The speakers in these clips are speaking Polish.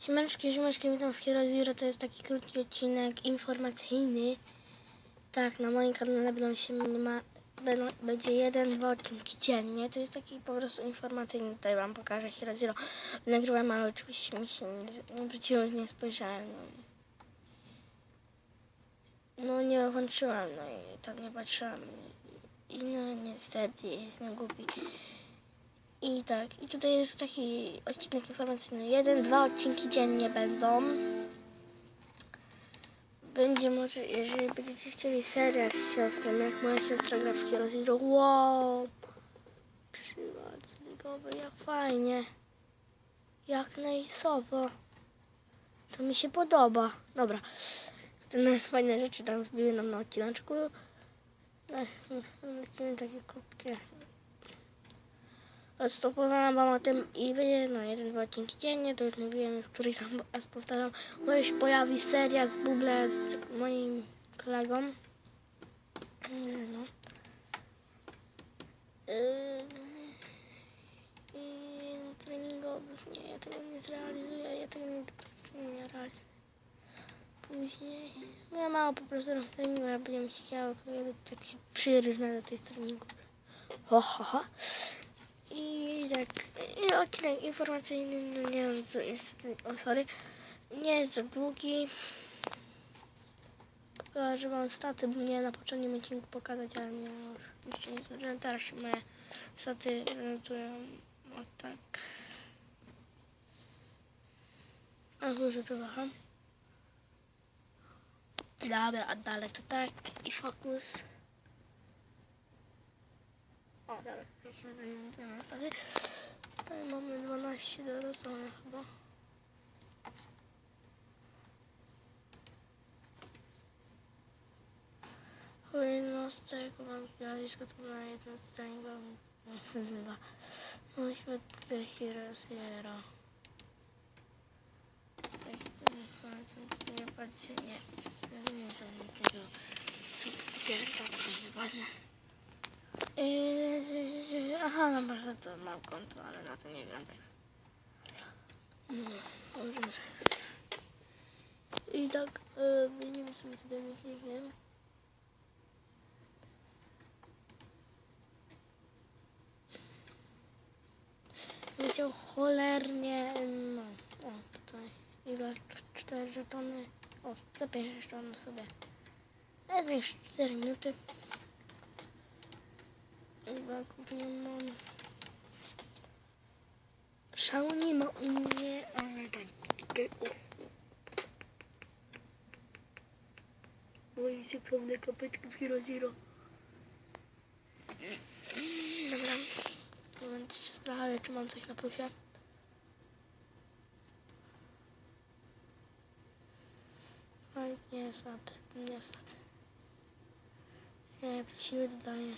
Siemaneczki, siemaneczki, witam w Hero Zero. To jest taki krótki odcinek informacyjny. Tak, na moim kanale będą się ma, będą, będzie jeden, dwa odcinki dziennie. To jest taki po prostu informacyjny. Tutaj wam pokażę Hero Zero. Nagrywam, ale oczywiście mi się nie, wróciło, nie spojrzałem. No. no nie włączyłam, no i tam nie patrzyłam. I no niestety, jestem głupi. I tak, i tutaj jest taki odcinek informacyjny. Jeden, dwa odcinki dziennie będą. Będzie może, jeżeli będziecie chcieli serial z siostrą, jak moja siostra gra w Hero Zero. Wow! Przywad ligowy, jak fajnie. Jak najsowo. To mi się podoba. Dobra. Te fajne rzeczy tam wbiły nam na odcineczku. Lecimy takie krótkie Odstopowałam wam o tym i będzie no jeden, dwa odcinki dziennie, to już mówiłem już któryś tam raz powtarzam. Może się pojawi seria z Buble z moim kolegą. Yy, No. Yy, treningowych, nie, ja tego nie zrealizuję, ja tego nie, nie realizuję. Później, no ja mało po prostu robię treningu, ale będzie mi się chciało, ja tak się przyrżnę do tych treningów. Ho, ho, ho. I tak, i odcinek informacyjny, no nie wiem, niestety, o sorry, nie jest za długi. Pokażę wam staty, bo nie na poprzednim odcinku pokazać, ale nie jeszcze nie zdążyłem. Teraz się moje staty prezentują o tak. A górze przepraszam. Dobra, a dalej to tak i fokus. O, dobra, jeszcze zajmujemy zasady. Tutaj mamy 12 do rozdania chyba. Jednostek mam nazwisko to na jednostce chyba no świat Hero Zero. Nie patrzcie, nie. Nie są niczego. Pierdolę, nieważne. Yy, aha, no może to mam konto, ale na to nie tak. No. I tak, yy, wyjdziemy sobie tutaj myślikiem. Leciał cholernie, no, o tutaj, ile, cztery żetony, o, za pięć żetonów sobie. Już 4 minuty. Chyba kupię mam. Szału nie ma u mnie, ale tak. Boję się pełne kopytki w Hero Zero. Dobra. Będzie się sprawdzać, czy mam coś na plusie. Oj, niestety, niestety. Nie, to siły dodaję.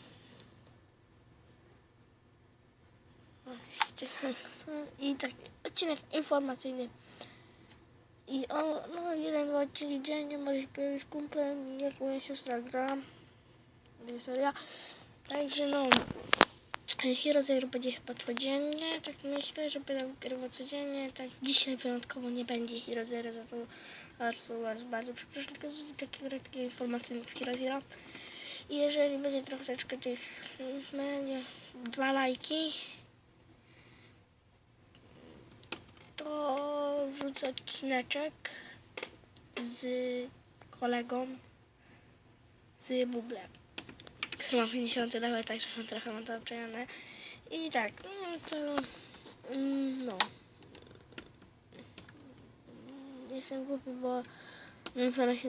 I taki odcinek informacyjny. I on, no jeden, dwa odcinki dziennie może pojawić z kumplem i jak moja siostra gra. Seria. Także no, Hero Zero będzie chyba codziennie, tak myślę, że będę grywał codziennie. Tak dzisiaj wyjątkowo nie będzie Hero Zero, za to bardzo, bardzo, bardzo przepraszam, tylko z takiego krótkiego informacyjnego Hero Zero. I jeżeli będzie troszeczkę tych, będzie dwa lajki, to wrzucę odcineczek z kolegą z Buble. Który ma 50 level, także mam trochę mam to obczajone. I tak, no to mm, no. Jestem głupi, bo muszę się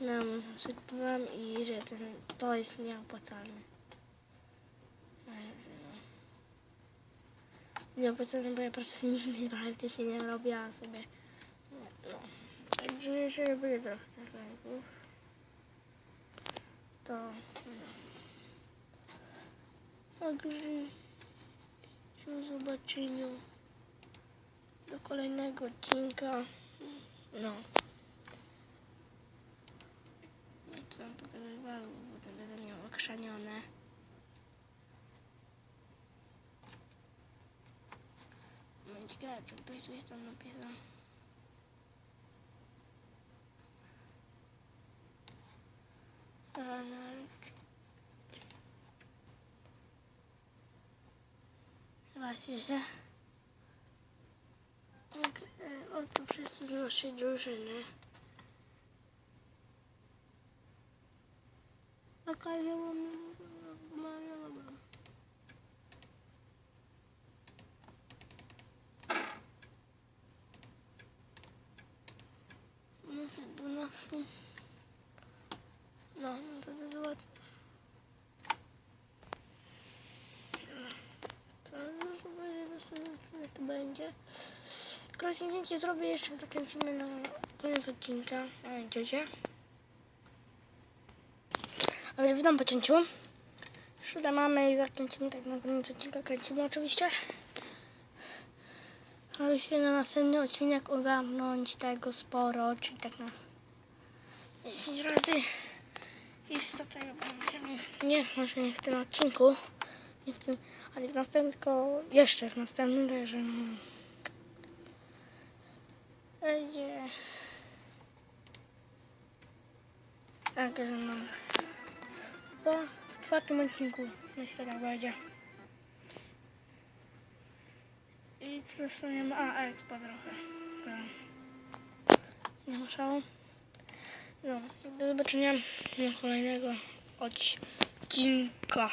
nam czytałem i że ten, to jest nieopłacalne. No. Nie opłacalne, bo ja prostu nigdy nie robiłam sobie. No. Także jeżeli będzie trochę lajków, to no. Także się zobaczeniu do kolejnego odcinka. No. Nie, czy ktoś coś tam napisał. Ronald. Właśnie się. Oto e, wszyscy z naszej drużyny. Okej, ja mam... No, no to to zobacz. To już będzie następny, jak to będzie. Krośnięcie zrobię jeszcze takie filmy na koniec odcinka. A idziecie? A więc witam po cięciu. Tutaj mamy i zakręcimy tak na koniec odcinka. Kręcimy oczywiście. Ale się na następny odcinek ogarnąć tego sporo, czyli tak na 10 razy. I tutaj będziemy, nie, może nie w tym odcinku, nie w tym, ale w następnym, tylko jeszcze w następnym, także. Będzie. Także no. Bo w czwartym odcinku myślę tak będzie. I co dostaniemy? A, expo trochę. Nie ma szału. No, do zobaczenia na kolejnego odcinka.